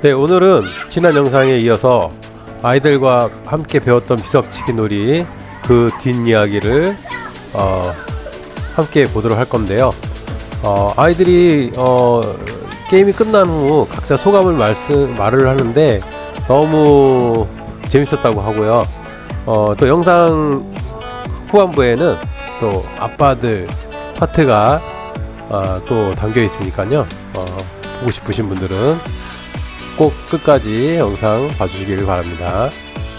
네, 오늘은 지난 영상에 이어서 아이들과 함께 배웠던 비석치기 놀이 그 뒷이야기를 어, 함께 보도록 할 건데요. 어, 아이들이 어, 게임이 끝난 후 각자 소감을 말씀 말을 하는데 너무 재밌었다고 하고요. 어, 또 영상 후반부에는 또 아빠들 파트가 어, 또 담겨 있으니까요. 어, 보고 싶으신 분들은 꼭 끝까지 영상 봐주시길 바랍니다.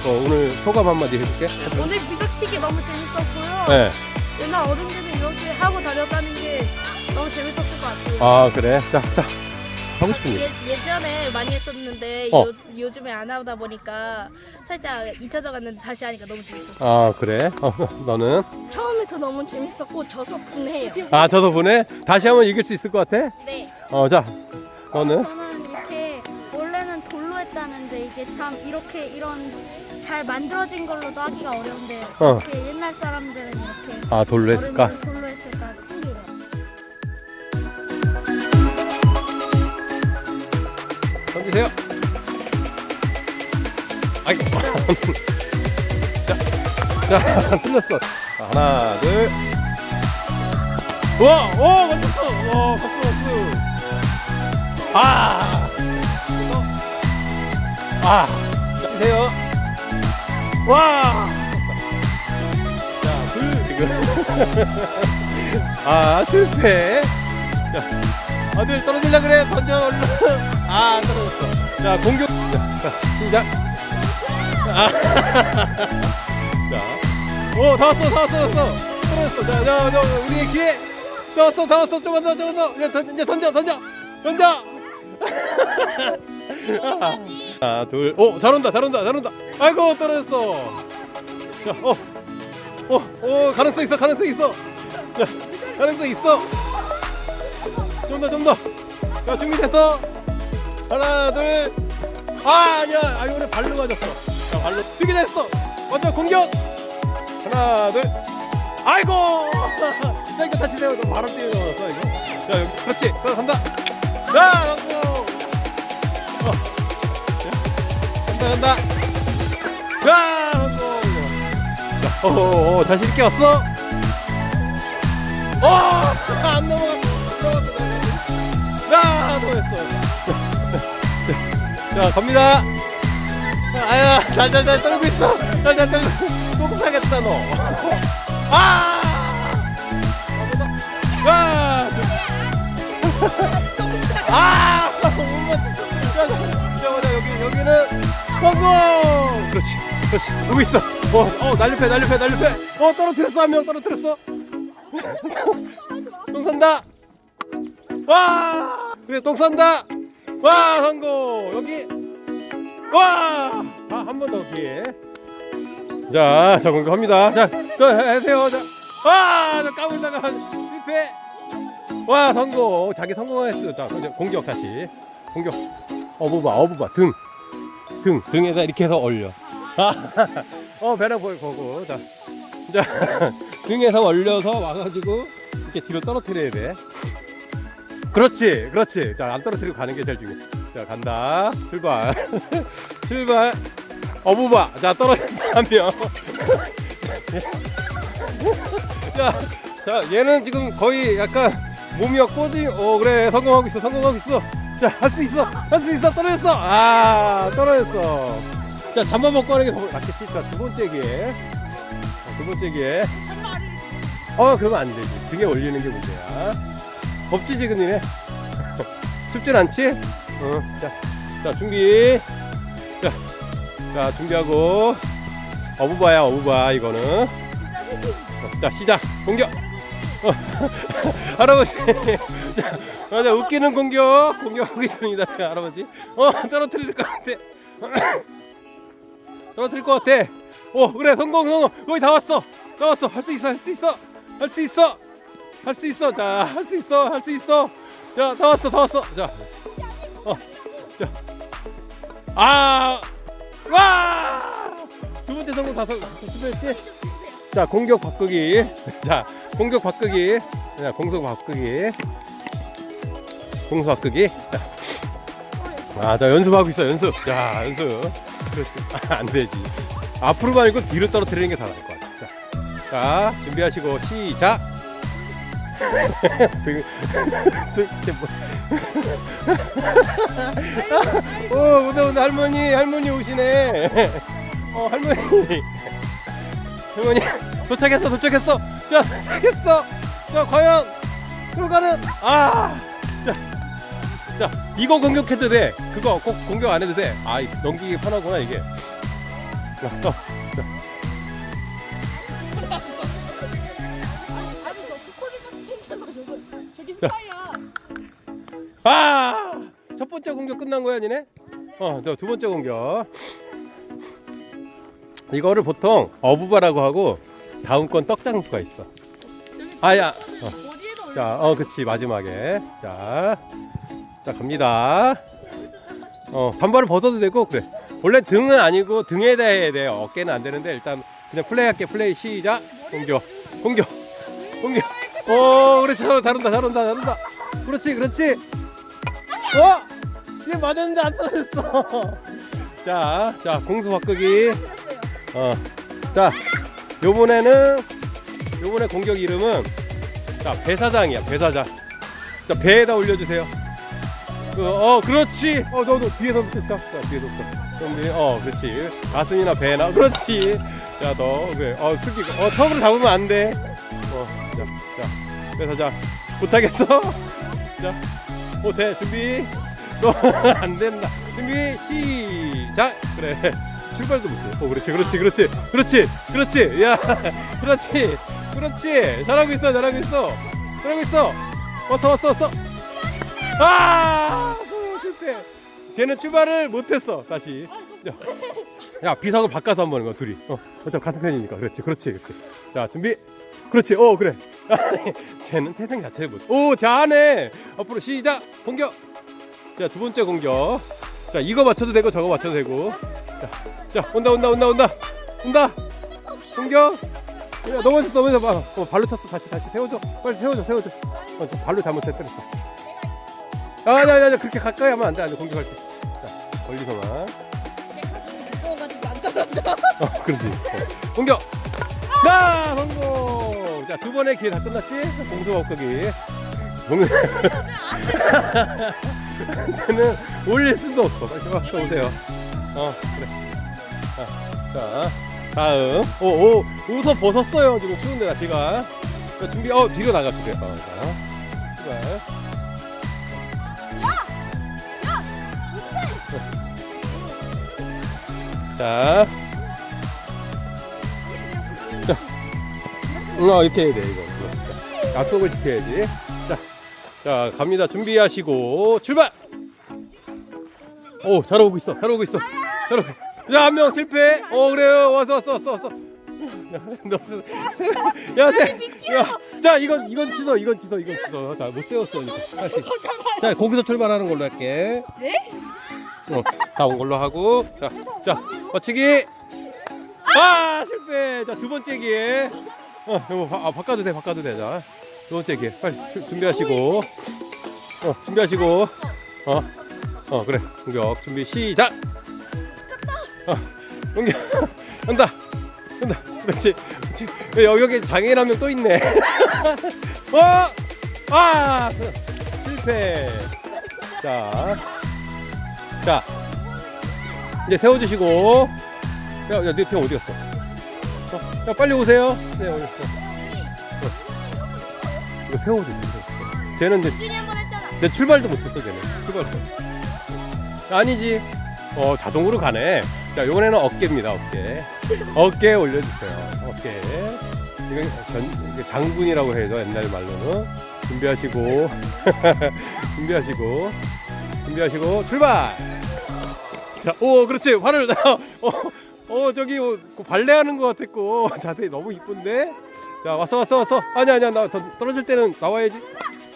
어, 오늘 소감 한마디 해줄게. 오늘 비석치기 너무 재밌었고요. 네. 옛날 어른들이 이렇게 하고 다녔다는 게 너무 재밌었을 것 같아요. 아 그래. 자, 자 하고 싶은 일. 예, 예전에 많이 했었는데 어. 요, 요즘에 안 하다 보니까 살짝 잊혀져 갔는데 다시 하니까 너무 재밌었어요. 아 그래. 어, 너는? 처음에서 너무 재밌었고 져서 분해요. 아 저도 보내. 다시 한번 이길 수 있을 것 같아. 네. 어, 자, 너는? 저는 이렇게 이런 잘 만들어진 걸로도 하기가 어려운데 어. 이렇게 옛날 사람들은 이렇게 아 돌로 했을까? 어른들은 돌로 했을까 신기해요. 던지세요. 아이고. 자, 자, 틀렸어. 자, 하나, 둘. 우와, 오, 맞췄어. 와, 박수, 박수. 아. 아, 자, 보세요. 와. 자, 둘, 지금. 아, 실패. 자, 아들 떨어질라 그래. 던져, 얼른. 아, 안 떨어졌어. 자, 공격. 자, 시작. 아. 자. 오, 다 왔어, 다 왔어, 다 왔어. 떨어졌어. 자, 자, 자, 우리의 기회. 다 왔어, 다 왔어. 조금만 더, 조금만 더. 이제 던, 이제 던져, 던져. 던져. 하나, 둘. 오, 잘 온다, 잘 온다, 잘 온다. 아이고, 떨어졌어. 자, 어. 어, 오, 가능성 있어, 가능성 있어. 자, 가능성 있어. 좀 더, 좀 더. 자, 준비됐어. 하나, 둘. 아, 아니야. 아, 이번에 발로 맞았어. 자, 발로. 뛰게 됐어. 먼저 공격. 하나, 둘. 아이고. 자, 이거 다치 세워. 너 바로 뛰어 나왔어, 이거. 자, 여기. 그렇지. 자, 간다. 자, 성공. 어. 자, 간다. 자, 어, 어, 자신 있게 왔어. 어, 안 넘어갔어. 자, 넘어갔어. 자, 갑니다. 아야, 잘잘잘 떨고 있어. 잘잘 떨고. 똥 사겠다 너. 아! 아! 아! 성공. 그렇지, 그렇지. 오고 있어. 어, 어, 날렵해, 날렵해, 날렵해. 어, 떨어뜨렸어 한 명 떨어뜨렸어. 똥 산다. 와! 그래, 똥 산다. 와, 성공. 여기. 와! 아, 한 번 더 기회. 자, 자, 공격합니다. 자, 저 해세요. 자, 와! 저 까불다가 실패. 와, 성공. 자기 성공했어. 자, 이제 공격 다시. 공격. 어부바, 어부바. 등. 등. 등에서 이렇게 해서 올려. 아, 어, 배랑 보여, 보고. 자, 자, 등에서 올려서 와가지고 이렇게 뒤로 떨어뜨려야 돼. 그렇지, 그렇지. 자, 안 떨어뜨리고 가는 게 제일 중요해. 자, 간다. 출발. 출발. 어부바. 자, 떨어졌어, 한 명. 자, 자, 얘는 지금 거의 약간 몸이 꼬지. 어, 그래. 성공하고 있어, 성공하고 있어. 자, 할 수 있어. 할 수 있어. 떨어졌어. 아, 떨어졌어. 자, 잠만 먹고 하는 게더 낫겠지. 자, 두 번째 기회. 자, 두 번째 기회. 어, 그러면 안 되지. 등에 올리는 게 문제야. 덥지, 지금 니네? 춥진 않지? 어, 자, 자, 준비. 자, 자, 준비하고. 어부바야, 어부바, 이거는. 자, 시작. 공격. 어, 할아버지. 자, 맞아, 웃기는 공격. 공격하고 있습니다. 자, 할아버지. 어, 떨어뜨릴 것 같아. 떨어뜨릴 것 같아. 오 그래 성공 성공 거의 다 왔어. 다 왔어. 할 수 있어 할 수 있어 할 수 있어 할 수 있어 자 할 수 있어 할 수 있어 자 다 왔어 다 왔어 자 어 자 아와두 번째 성공 다섯 수고했지. 자 공격 바꾸기 자 공격 바꾸기 자 공속 바꾸기 공속 바꾸기? 자 아 자 연습하고 있어 연습. 자 연습. 그렇지. 아, 안 되지. 앞으로 말고 뒤로 떨어뜨리는 게 더 나을 것 같아. 자, 자 준비하시고 시작. 오 오늘 오늘 할머니 할머니 오시네. 어 할머니. 할머니 도착했어 도착했어. 자 도착했어. 자 과연 결과는? 아 자, 자 이거 공격해도 돼 그거 꼭 공격 안 해도 돼아 넘기기 편하구나 이게 자, 어, 자. 아! 첫 번째 공격 끝난 거야, 니네? 어, 저두 번째 공격. 이거를 보통 어부바라고 하고 다음 건 떡장수가 있어. 아야. 어. 자, 어, 그치 마지막에. 자, 자 갑니다. 어, 단발을 벗어도 되고 그래. 원래 등은 아니고 등에다 해야 돼. 어깨는 안 되는데 일단 그냥 플레이할게. 플레이 시작. 공격, 공격, 공격. 오, 그렇지. 잘 다룬다, 다룬다, 다룬다. 그렇지, 그렇지. 어? 얘 맞았는데 안 떨어졌어. 자, 자 공수 바꾸기. 어, 자, 요번에는 요번에 공격 이름은 자 배사장이야 배사장. 자 배에다 올려주세요. 그, 어, 그렇지. 어, 너, 너 뒤에서부터 시작. 자, 뒤에서부터. 준비. 어, 그렇지. 가슴이나 배나. 그렇지. 자, 너, 그래. 어, 숙이. 어, 턱으로 잡으면 안 돼. 어, 자, 자, 배사장. 못하겠어? 자, 못해. 준비. 또안 된다. 준비. 시작. 그래. 출발도 못해. 어, 그렇지, 그렇지, 그렇지, 그렇지, 그렇지. 야, 그렇지, 그렇지. 잘하고 있어, 잘하고 있어, 잘하고 있어. 왔어, 왔어, 왔어. 아, 실패. 쟤는 출발을 못했어. 다시. 야, 야 비석을 바꿔서 한번 거 둘이. 어, 어차피 같은 편이니까. 그렇지, 그렇지, 그렇지. 자, 준비. 그렇지. 어, 그래. 쟤는 태생 자체를 못. 오, 잘하네. 앞으로 시작. 공격. 자, 두 번째 공격. 자, 이거 맞춰도 되고 저거 맞춰도 되고. 자, 자, 온다, 온다, 온다, 온다, 온다. 공격. 야, 넘어졌어, 넘어졌어. 봐. 어, 발로 쳤어. 다시, 다시 세워줘. 빨리 세워줘, 세워줘. 어, 저 발로 잘못해 때렸어. 아, 야, 야, 야, 그렇게 가까이 하면 안 돼, 안 돼. 공격할 때. 자, 안 떨어져. 어, 그렇지. 어. 공격. 나 성공. 자, 두 번의 기회 다 끝났지? 공수 없거기. 공수. 쟤는 올릴 수도 없어. 빨리 와, 또 오세요. 어, 그래. 자, 자, 다음. 오, 오, 웃어 벗었어요. 지금 추운데 날씨가. 자, 준비. 어, 뒤로 나가 주세요. 어, 자, 출발. 자. 자. 어, 이렇게 해야 돼, 이거. 자, 약속을 지켜야지. 자. 자, 갑니다. 준비하시고, 출발! 오, 잘 오고 있어. 잘 오고 있어. 잘 오고 있어. 야, 한 명 실패. 어, 그래요. 왔어, 왔어, 왔어, 왔어. 야, 너, 세, 야, 세, 야, 자, 이건, 이건 취소, 이건 취소, 이건 취소. 자, 못 세웠어, 이거. 다시. 자, 거기서 출발하는 걸로 할게. 네? 어, 다온 걸로 하고. 자, 자, 맞추기. 아, 실패. 자, 두 번째 기회. 어, 바, 아, 바꿔도 돼, 바꿔도 돼. 자, 두 번째 기회. 빨리 주- 준비하시고. 어, 준비하시고. 어, 어, 그래. 공격 준비 시작. 어, 공격. 간다. 간다. 그렇지. 여기, 여기 장애인 한 명 또 있네. 어, 아, 실패. 자, 자, 이제 세워주시고. 야, 야, 내편 어디 갔어? 어, 야, 빨리 오세요. 네, 어디 갔어? 어. 이거 세워줘. 세워줘. 쟤는 이제. 내 출발도 못했어, 쟤는. 출발도. 아니지. 어, 자동으로 가네. 자, 요번에는 어깨입니다, 어깨. 어깨 올려주세요. 어깨. 이건 전, 이게 장군이라고 해서 옛날 말로는. 준비하시고. 준비하시고. 준비하시고, 출발! 자, 오, 그렇지. 활을, 어, 어 저기 어, 그 발레하는 것 같았고. 자세히 너무 이쁜데? 자 왔어 왔어 왔어. 아니 아니야. 나 더- 떨어질 때는 나와야지.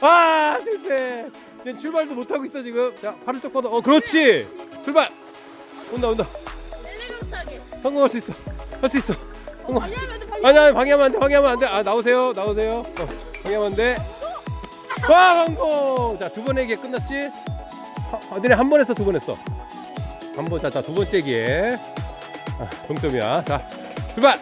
아 실패. 얘 출발도 못 하고 있어 지금. 자 팔을 쪽 뻗어 어 그렇지. 출발. 온다 온다. 하게. 성공할 수 있어. 할 수 있어. 성공 아니 아니 방해하면 안 돼 방해하면 안 돼. 아 나오세요 나오세요. 어, 방해하면 안 돼. 와 성공. 자 두 번 얘기 끝났지? 아, 너네 한 번 했어 두 번 했어 한 번, 자, 자, 두 번째 기회. 아, 동점이야. 자, 출발!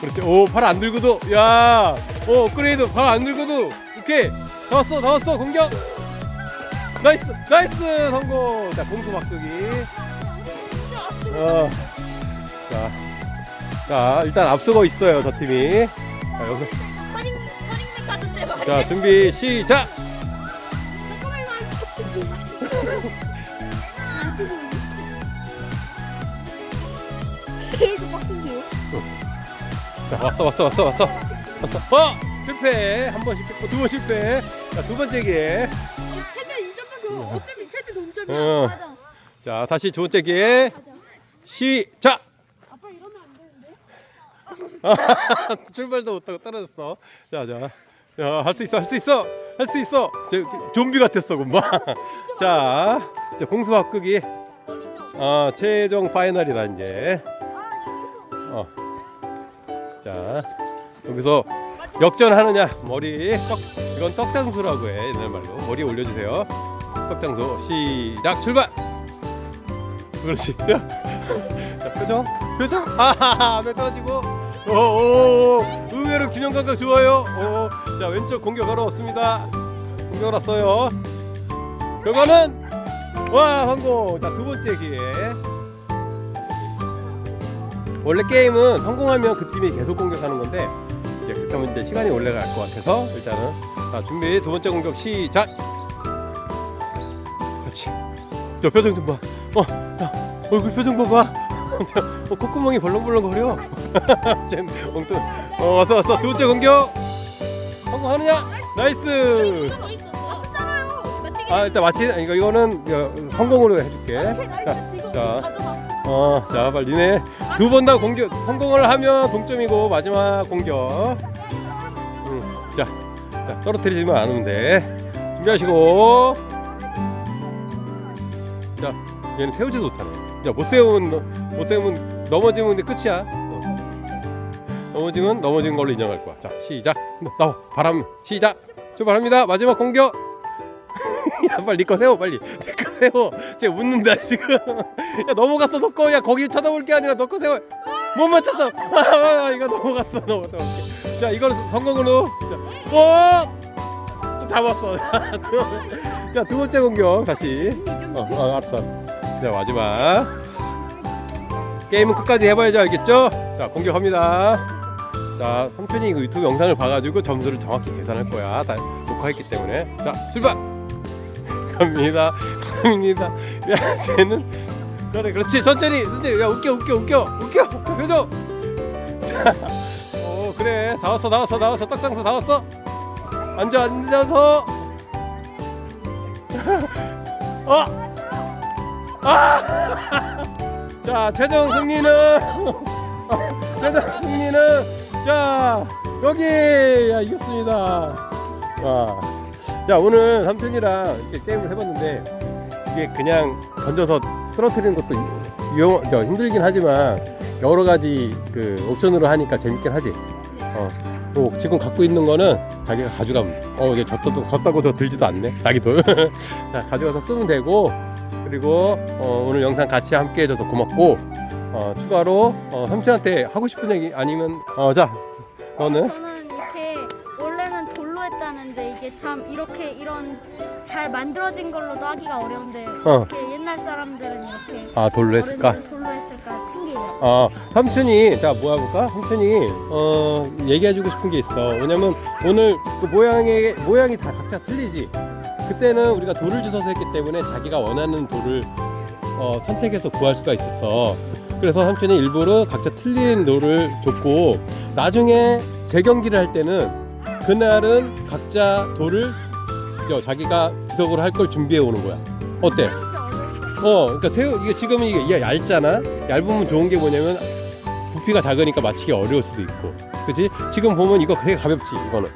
그렇지. 오, 팔 안 들고도, 야! 오, 업그레이드, 팔 안 들고도, 오케이! 다 왔어, 다 왔어, 공격! 나이스, 나이스! 성공! 자, 공수 바꾸기. 어, 자, 자, 일단 앞서고 있어요, 저 팀이. 자, 여기서. 카드. 자, 준비, 시작! 자, 왔어, 왔어, 왔어, 왔어. 왔어. 어! 실패. 한 번 실패. 어, 두번 실패. 자, 두 번째 기회. 최대 2점 줘. 어차피 최대 동점이야. 어. 맞아. 자, 다시 두 번째 기회. 시작! 아빠 이러면 안 되는데. 출발도 못하고 떨어졌어. 자, 자. 야, 할 수 있어, 할 수 있어, 할 수 있어. 저, 저, 좀비 같았어, 금방. 자, 이제 공수 바꾸기. 어, 최종 파이널이다 이제. 어. 자, 여기서 역전하느냐 머리 떡 이건 떡장수라고 해 옛날 말로 머리 올려주세요. 떡장수 시작 출발. 그렇지. 자, 표정, 표정. 하하하, 몇 떨어지고. 오, 오, 오, 의외로 균형 감각 좋아요. 오, 자 왼쪽 공격 걸어왔습니다. 공격 왔어요. 결과는 와 성공. 자두 번째 기회. 원래 게임은 성공하면 그 팀이 계속 공격하는 건데 이제 그렇게 하면 이제 시간이 오래 갈 것 같아서 일단은 자 준비 두 번째 공격 시작. 그렇지. 저 표정 좀 봐. 어, 야, 얼굴 표정 봐봐. 저, 어, 콧구멍이 벌렁벌렁 거려. 쟨 엉뚱. 어, 왔어 왔어. 두 번째 공격. 성공하느냐? 나이스. 더 있었어. 맞추기. 아 일단 마치 이거 이거는 이거 성공으로 해줄게. 자, 자, 어, 자 빨리 니네 두 번 다 공격 성공을 하면 동점이고 마지막 공격. 응, 자, 자 떨어뜨리지만 않으면 돼. 준비하시고. 자, 얘는 세우지도 못하네. 자, 못 세운 못 세우면 넘어지면 근데 끝이야. 어. 넘어지면 넘어진 걸로 인정할 거야. 자, 시작. 나와. 바람 시작. 출발합니다. 마지막 공격. 야 빨리 니거 세워 빨리. 내거 세워. 쟤 웃는다 지금. 야 넘어갔어 너거. 야 거기 쳐다볼 게 아니라 너거 세워. 못 맞췄어. 아, 아, 이거 넘어갔어 넘어갔어. 자 이거는 성공으로. 자, 오 잡았어. 자 두 번째 공격. 다시. 어, 어 알았어 알았어. 자 마지막. 게임은 끝까지 해봐야지 알겠죠? 자 공격합니다. 자 삼촌이 그 유튜브 영상을 봐가지고 점수를 정확히 계산할 거야. 다 녹화했기 때문에. 자 출발 갑니다. 갑니다. 야 쟤는 그래 그렇지. 천천히. 천천히. 야 웃겨 웃겨 웃겨. 웃겨. 표정. 자어 그래. 다 왔어 다 왔어 다 왔어. 떡장수 다 왔어? 앉아 앉아서. 어! 어아 최종 승리는. 최종 승리는. 자 여기. 야 이겼습니다. 와. 자 오늘 삼촌이랑 이렇게 게임을 해봤는데 이게 그냥 던져서 쓰러뜨리는 것도 유용 저, 힘들긴 하지만 여러 가지 그 옵션으로 하니까 재밌긴 하지. 어. 또 지금 갖고 있는 거는 자기가 가져가면 어 이제 졌다고 졌다고 더 들지도 않네 자기 돈. 자 가져가서 쓰면 되고 그리고 어, 오늘 영상 같이 함께 해줘서 고맙고 어, 추가로 어, 삼촌한테 하고 싶은 얘기 아니면 어자 너는 참 이렇게 이런 잘 만들어진 걸로도 하기가 어려운데 어. 이렇게 옛날 사람들은 이렇게 아 돌로 했을까? 어른들은 돌로 했을까 신기해요. 어, 삼촌이 자 뭐 해볼까? 삼촌이 어 얘기해주고 싶은 게 있어. 왜냐면 오늘 그 모양의 모양이 다 각자 틀리지. 그때는 우리가 돌을 주워서 했기 때문에 자기가 원하는 돌을 어, 선택해서 구할 수가 있었어. 그래서 삼촌이 일부러 각자 틀린 돌을 줬고 나중에 재경기를 할 때는 그날은 각자 돌을 여, 자기가 비석으로 할 걸 준비해 오는 거야. 어때? 어, 그러니까 새우 이게 지금 이게 이게 얇잖아. 얇으면 좋은 게 뭐냐면 부피가 작으니까 맞히기 어려울 수도 있고, 그렇지? 지금 보면 이거 되게 가볍지 이거는.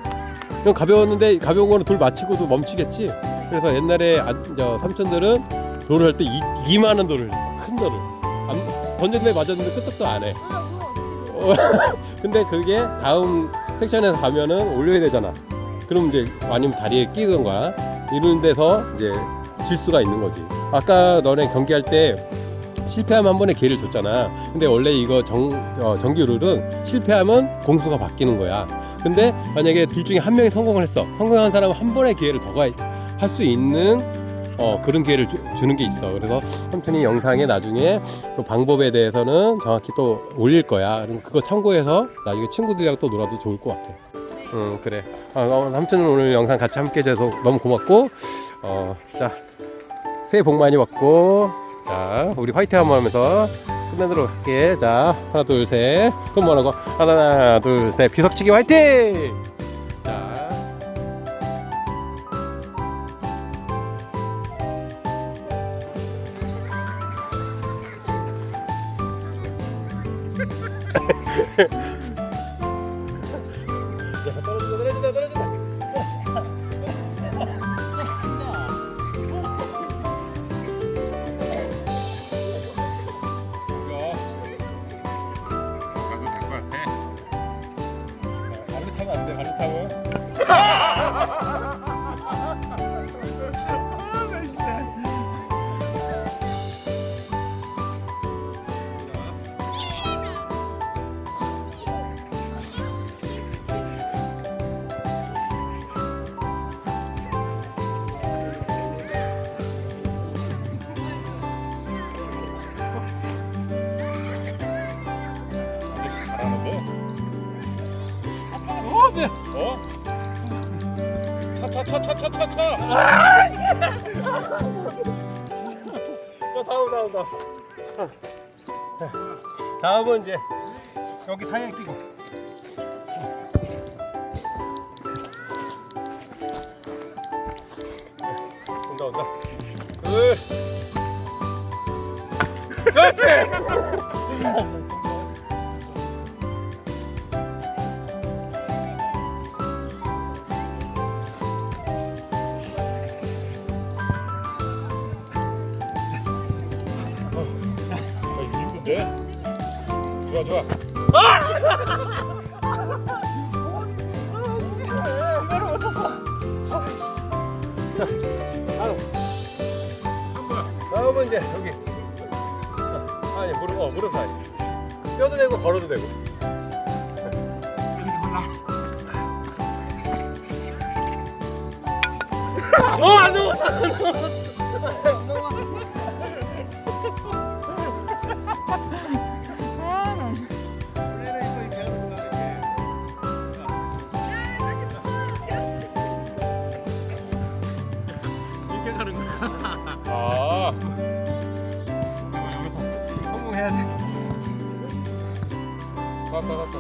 그럼 가벼웠는데 가벼운 거는 돌 맞히고도 멈추겠지. 그래서 옛날에 아, 저 삼촌들은 돌을 할 때 이만한 돌을 했어, 큰 돌을. 안, 던졌는데 맞았는데 끄떡도 안 해. 어, 근데 그게 다음 섹션에서 가면은 올려야 되잖아. 그럼 이제 아니면 다리에 끼던가 이런 데서 이제 질 수가 있는 거지. 아까 너네 경기할 때 실패하면 한 번에 기회를 줬잖아. 근데 원래 이거 정, 어, 정기 룰은 실패하면 공수가 바뀌는 거야. 근데 만약에 둘 중에 한 명이 성공을 했어. 성공한 사람은 한 번의 기회를 더 할 수 있는 어, 그런 기회를 주, 주는 게 있어. 그래서 삼촌이 영상에 나중에 그 방법에 대해서는 정확히 또 올릴 거야. 그럼 그거 참고해서 나중에 친구들이랑 또 놀아도 좋을 것 같아. 응 그래. 아, 어, 삼촌은 오늘 영상 같이 함께 해줘서 너무 고맙고 어, 자 새해 복 많이 받고 자 우리 화이팅 한번 하면서 끝내도록 할게. 자 하나 둘 셋. 그럼 뭐라고? 하나 둘 셋. 비석치기 화이팅! 야 다음 다음 다음 다음은 이제 여기 사이에 끼고 온다 온다 으. 그렇지 이제 여기. 아니 무릎 어 무릎 사이. 뼈도 되고 걸어도 되고. 어안 넘어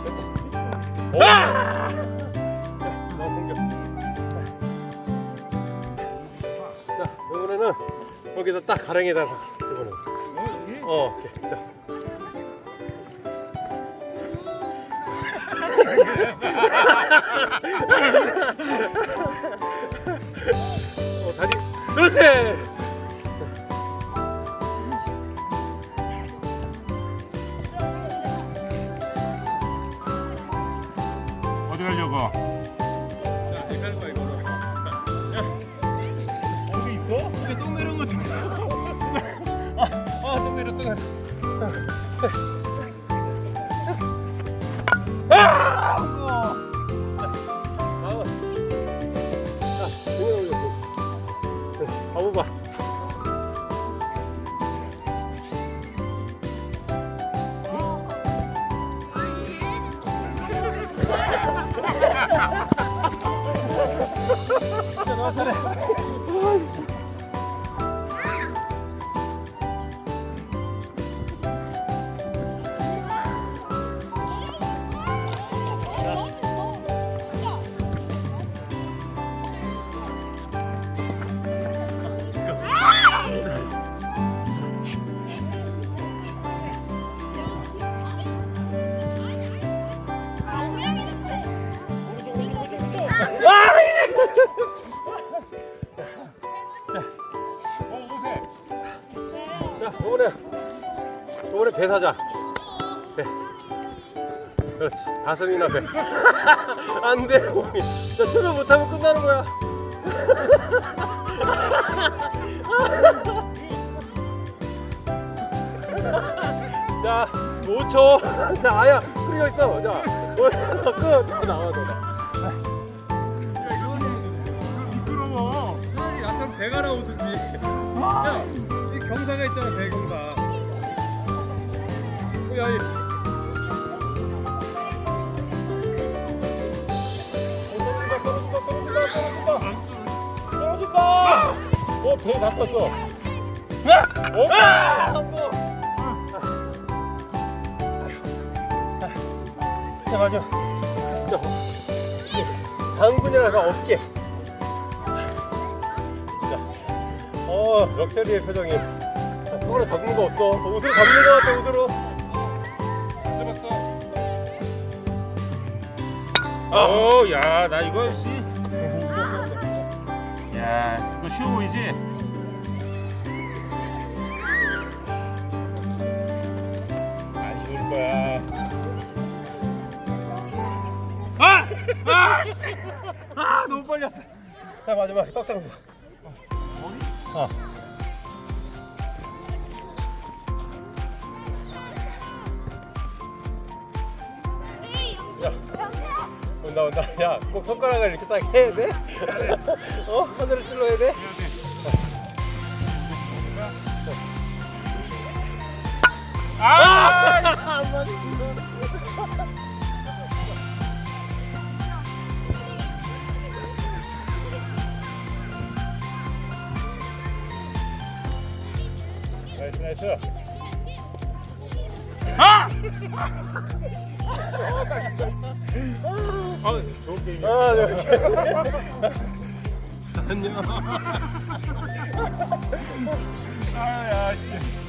너. 자, 이번에는 여기다 딱 가랑에다가 집어넣어. 어, 오케이. 자. 어, 다리. 그렇지. 배 사자. 배. 그렇지. 가슴이나 배. 안 돼, 몸이. 자, 출발 못하면 끝나는 거야. 자, 5초. 자, 아야, 그리고 있어. 자, 올, 끝. 다 나와, 너. 미끄러워. 야참 배가 나오든지. 야, 이 경사가 있잖아, 배 경사. 어, 야, 이. 어, 떨어진다, 떨어진다, 떨어진다, 떨어진다. 떨어진다. 어, 배 나빴어. 어, 아! 자, 맞아. 자, 장군이라서 어깨. 진짜. 어, 럭셔리의 표정이. 자, 손으로 잡는 거 없어. 어, 옷으로 잡는 거 같아, 옷으로. 어, 야, 나 이거 씨. 야, 이거 쉬워 보이지? 안 쉬울 거야. 아! 아! 씨! 아, 너무 빨렸어. 자, 마지막 떡 장수. 어. 야, 온다 온다. 야, 꼭 손가락을 이렇게 딱 해야 돼? 어? 하늘을 찔러야 돼? 아! 나이스 나이스. 아! 아, 좋은 게임. 아, 네. 안녕. 아, 야, 씨.